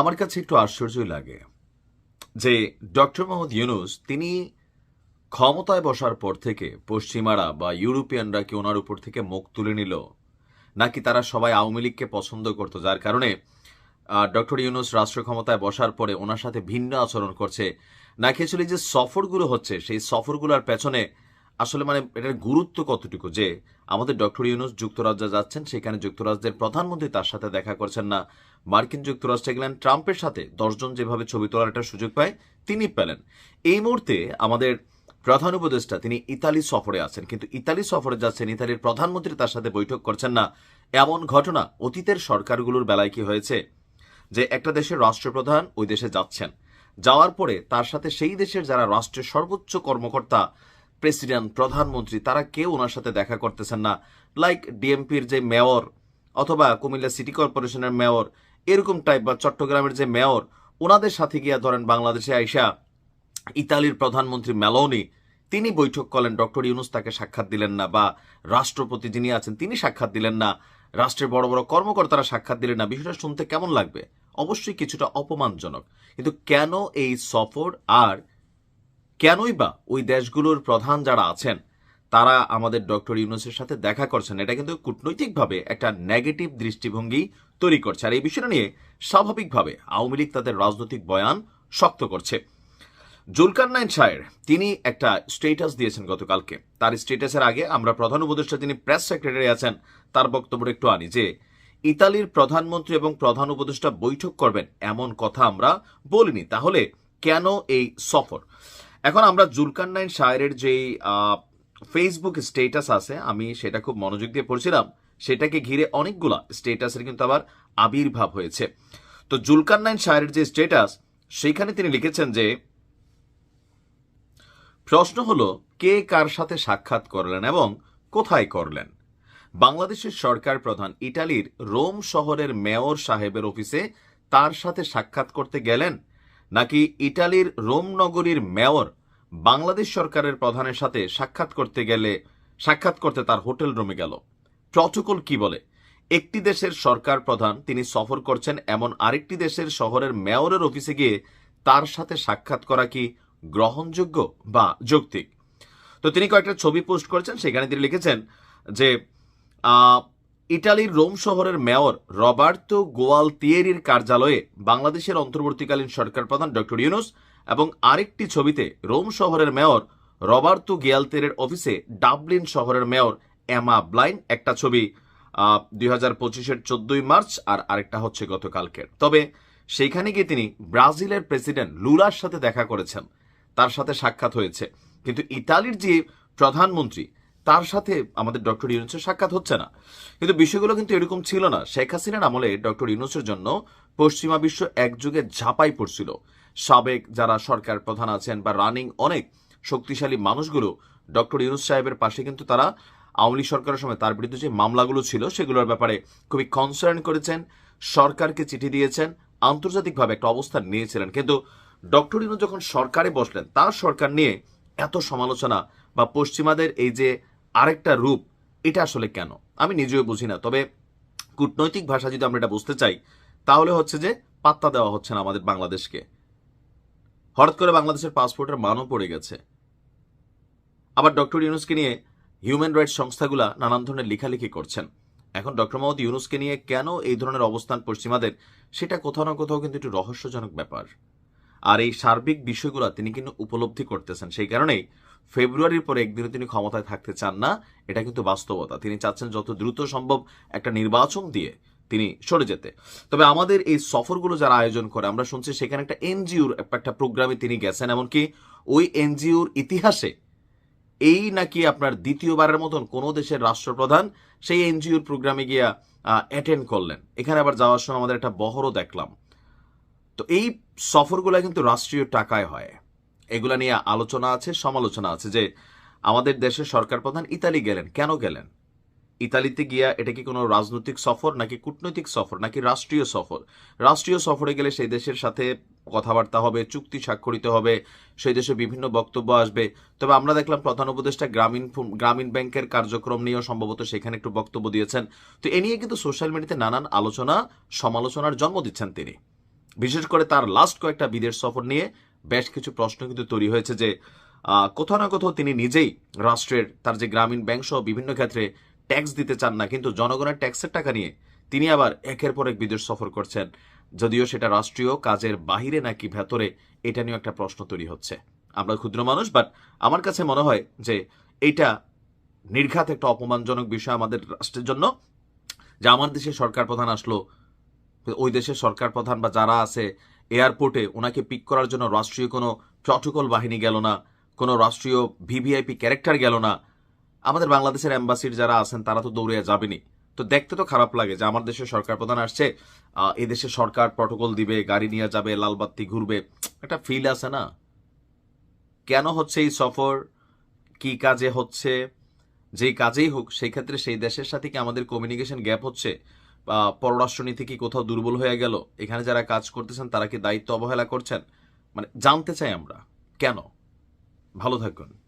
আমার কাছে একটু আশ্চর্যই লাগে যে ডক্টর মোহাম্মদ ইউনুস, তিনি ক্ষমতায় বসার পর থেকে পশ্চিমারা বা ইউরোপিয়ানরা কি ওনার উপর থেকে মুখ তুলে নিল? নাকি তারা সবাই আওয়ামী লীগকে পছন্দ করতো, যার কারণে ডক্টর ইউনুস রাষ্ট্র ক্ষমতায় বসার পরে ওনার সাথে ভিন্ন আচরণ করছে? নাকি আসলে যে সফরগুলো হচ্ছে, সেই সফরগুলোর পেছনে আসলে মানে এটার গুরুত্ব কতটুকু? যে আমাদের ডক্টর ইউনুস যুক্তরাজ্যে যাচ্ছেন, সেখানে যুক্তরাজ্যের প্রধানমন্ত্রী তার সাথে দেখা করছেন না। মার্কিন যুক্তরাষ্ট্রে গেলেন, ট্রাম্পের সাথে দশজন যেভাবে ছবি তোলার একটা সুযোগ পায়, তিনি পেলেন। এই মুহূর্তে আমাদের প্রধান উপদেষ্টা, তিনি ইতালি সফরে আছেন, কিন্তু ইতালি সফরে যাচ্ছেন, ইতালির প্রধানমন্ত্রী তার সাথে বৈঠক করছেন না। এমন ঘটনা অতীতের সরকারগুলোর বেলায় কি হয়েছে? যে একটা দেশের রাষ্ট্রপ্রধান ওই দেশে যাচ্ছেন। যাওয়ার পরে তার সাথে সেই দেশের যারা রাষ্ট্রের সর্বোচ্চ কর্মকর্তা প্রেসিডেন্ট, প্রধানমন্ত্রী, তারা কেউ ওনার সাথে দেখা করতেছেন না। লাইক ডিএমপির যে মেয়র অথবা কুমিল্লা সিটি কর্পোরেশনের মেয়র, এরকম টাইপ বা চট্টগ্রামের যে মেয়র, ওনাদের সাথে গিয়া ধরেন বাংলাদেশে আইসা ইতালির প্রধানমন্ত্রী মেলোনি, তিনি বৈঠক করলেন। ডক্টর ইউনুস তাকে সাক্ষাৎ দিলেন না বা রাষ্ট্রপতি যিনি আছেন, তিনি সাক্ষাৎ দিলেন না। রাষ্ট্রের বড় বড় কর্মকর্তারা সাক্ষাৎ দিলেন না। বিষয়টা শুনতে কেমন লাগবে? অবশ্যই কিছুটা অপমানজনক। কিন্তু কেন এই সফর আর কেনই বা ওই দেশগুলোর প্রধান যারা আছেন, তারা আমাদের ডক্টর ইউনুসের সাথে দেখা করছেন। এটা কিন্তু কূটনৈতিকভাবে একটা নেগেটিভ দৃষ্টিভঙ্গি তৈরি করছে। আর এই বিষয়টা নিয়ে স্বাভাবিকভাবে আওয়ামী লীগ তাদের রাজনৈতিক বয়ান শক্ত করছে। জুলকার নাইন শায়ের, তিনি একটা স্টেটাস দিয়েছেন গতকালকে। তার স্টেটাসের আগে আমরা প্রধান উপদেষ্টা যিনি প্রেস সেক্রেটারি আছেন, তার বক্তব্য একটু আনি যে, ইতালির প্রধানমন্ত্রী এবং প্রধান উপদেষ্টা বৈঠক করবেন এমন কথা আমরা বলিনি। তাহলে কেন এই সফর? এখন আমরা জুলকার নাইন শায়ের যেই ফেসবুক স্টেটাস আছে, আমি সেটা খুব মনোযোগ দিয়ে পড়ছিলাম, সেটাকে ঘিরে অনেকগুলা স্টেটাসের কিন্তু আবার আবির্ভাব হয়েছে। তো জুলকার নাইন শায়ের যে স্টেটাস সেইখানে তিনি লিখেছেন যে, প্রশ্ন হলো, কে কার সাথে সাক্ষাৎ করলেন এবং কোথায় করলেন? বাংলাদেশের সরকার প্রধান ইটালির রোম শহরের মেয়র সাহেবের অফিসে তার সাথে সাক্ষাৎ করতে গেলেন নাকি ইটালির রোম নগরীর মেয়র বাংলাদেশ সরকারের প্রধানের সাথে সাক্ষাৎ করতে গেলে, সাক্ষাৎ করতে তার হোটেল রুমে গেল। প্রটোকল কি বলে? একটি দেশের সরকার প্রধান তিনি সফর করছেন এমন আরেকটি দেশের শহরের মেয়রের অফিসে গিয়ে তার সাথে সাক্ষাৎ করা কি গ্রহণযোগ্য বা যৌক্তিক? তো তিনি কয়েকটা ছবি পোস্ট করেছেন, সেখানে তিনি লিখেছেন যে ইটালির রোম শহরের মেয়র রবার্তো গোয়াল তিয়েরির কার্যালয়ে বাংলাদেশের অন্তর্বর্তীকালীন সরকার প্রধান ডক্টর ইউনুস এবং আরেকটি ছবিতে রোম শহরের মেয়র রবার্তো গিয়ালতেরের অফিসে ডাবলিন শহরের মেয়র এমা ব্লাইন একটা ছবি দুই হাজার পঁচিশের চোদ্দই মার্চ আর আরেকটা হচ্ছে গতকালকের। তবে সেইখানে গিয়ে তিনি ব্রাজিলের প্রেসিডেন্ট লুলার সাথে দেখা করেছেন। তার সাথে সাক্ষাৎ হয়েছে। কিন্তু ইতালির যে প্রধানমন্ত্রী তার সাথে আমাদের ডক্টর ইউনুসের সাক্ষাৎ হচ্ছে না। কিন্তু বিষয়গুলো কিন্তু এরকম ছিল না। শেখ হাসিনার আমলে ডক্টর ইউনুসের জন্য পশ্চিমা বিশ্ব একযুগে ঝাঁপাই পড়ছিল। সাবেক যারা সরকার প্রধান আছেন বা রানিং অনেক শক্তিশালী মানুষগুলো, ডক্টর ইউনুস সাহেবের পাশে কিন্তু তারা আওয়ামী লীগ সরকারের সময় তার বিরুদ্ধে যে মামলাগুলো ছিল, সেগুলোর ব্যাপারে খুবই কনসার্ন করেছেন। সরকারকে চিঠি দিয়েছেন, আন্তর্জাতিকভাবে একটা অবস্থান নিয়েছিলেন। কিন্তু ডক্টর ইনু যখন সরকারে বসলেন, তার সরকার নিয়ে এত সমালোচনা বা পশ্চিমাদের এই যে আরেকটা রূপ, এটা আসলে কেন? আমি নিজেও বুঝি না। তবে কূটনৈতিক ভাষা যদি আমরা এটা বুঝতে চাই, তাহলে হচ্ছে যে পাত্তা দেওয়া হচ্ছে না আমাদের বাংলাদেশকে। হঠাৎ করে বাংলাদেশের পাসপোর্টের মানও পড়ে গেছে। আবার ডক্টর ইউনুসকে নিয়ে হিউম্যান রাইটস সংস্থাগুলা নানান ধরনের লেখালেখি করছেন। এখন ডক্টর মোহাম্মদ ইউনুসকে নিয়ে কেন এই ধরনের অবস্থান পশ্চিমাদের, সেটা কোথাও না কোথাও কিন্তু একটু রহস্যজনক ব্যাপার। আর এই সার্বিক বিষয়গুলো তিনি কিন্তু উপলব্ধি করতেছেন। সেই কারণেই ফেব্রুয়ারির পরে একদিনও তিনি ক্ষমতায় থাকতে চান না, এটা কিন্তু বাস্তবতা। তিনি চাচ্ছেন যত দ্রুত সম্ভব একটা নির্বাচন দিয়ে তিনি সরে যেতে। তবে আমাদের এই সফরগুলো যারা আয়োজন করে, আমরা শুনছি সেখানে একটা এনজিওর একটা প্রোগ্রামে তিনি গেছেন, এমনকি ওই এনজিওর ইতিহাসে এই নাকি আপনার দ্বিতীয়বারের মতন কোনো দেশের রাষ্ট্রপ্রধান সেই এনজিওর প্রোগ্রামে গিয়া অ্যাটেন্ড করলেন। এখানে আবার যাওয়ার সময় আমাদের একটা বহরও দেখলাম। তো এই সফরগুলো কিন্তু রাষ্ট্রীয় টাকায় হয়। এগুলা নিয়ে আলোচনা আছে, সমালোচনা আছে যে আমাদের দেশের সরকার প্রধান ইতালি গেলেন। কেন গেলেন? ইতালিতে গিয়া এটা কি কোনো রাজনৈতিক সফর নাকি কূটনৈতিক সফর নাকি রাষ্ট্রীয় সফর? রাষ্ট্রীয় সফরে গেলে সেই দেশের সাথে কথাবার্তা হবে, চুক্তি স্বাক্ষরিত হবে, সেই দেশে বিভিন্ন বক্তব্য আসবে। তবে আমরা দেখলাম প্রধান উপদেষ্টা গ্রামীণ গ্রামীণ ব্যাংকের কার্যক্রম নিয়েও সম্ভবত সেখানে একটু বক্তব্য দিয়েছেন। তো এ নিয়ে কিন্তু সোশ্যাল মিডিয়াতে নানান আলোচনা, সমালোচনার জন্ম দিচ্ছেন তিনি। বিশেষ করে তার লাস্ট কয়েকটা বিদেশ সফর নিয়ে বেশ কিছু প্রশ্ন কিন্তু তৈরি হয়েছে যে কোথাও না কোথাও তিনি নিজেই রাষ্ট্রের তার যে গ্রামীণ ব্যাংক সহ বিভিন্ন ক্ষেত্রে ট্যাক্স দিতে চান না, কিন্তু জনগণের ট্যাক্সের টাকা নিয়ে তিনি আবার একের পর এক বিদেশ সফর করছেন। যদিও সেটা রাষ্ট্রীয় কাজের বাহিরে নাকি ভেতরে, এটা নিয়েও একটা প্রশ্ন তৈরি হচ্ছে। আমরা ক্ষুদ্র মানুষ বাট আমার কাছে মনে হয় যে এইটা নির্ঘাত একটা অপমানজনক বিষয় আমাদের রাষ্ট্রের জন্য। যে আমার দেশের সরকার প্রধান আসলো, ওই দেশের সরকার প্রধান বা যারা আছে এয়ারপোর্টে ওনাকে পিক করার জন্য রাষ্ট্রীয় কোনো প্রটোকল বাহিনী গেল না, কোনো রাষ্ট্রীয় ভিভিআইপি ক্যারেক্টার গেল না। আমাদের বাংলাদেশের অ্যাম্বাসির যারা আছেন, তারা তো দৌড়ে যাবেনি। তো দেখতে তো খারাপ লাগে যে আমার দেশের সরকার প্রধান আসছে এই সরকার প্রটোকল দিবে, গাড়ি নিয়ে যাবে লালবাত্তি ঘুরবে। একটা ফিল আছে না? কেন হচ্ছে এই সফর? কি কাজে হচ্ছে? যেই কাজেই হোক সেই ক্ষেত্রে সেই দেশের সাথে কি আমাদের কমিউনিকেশন গ্যাপ হচ্ছে? পররাষ্ট্রনীতি কি কোথাও দুর্বল হয়ে গেল? এখানে যারা কাজ করতেছেন, তারা কি দায়িত্ব অবহেলা করছেন? মানে জানতে চাই আমরা। কেন? ভালো থাকুন।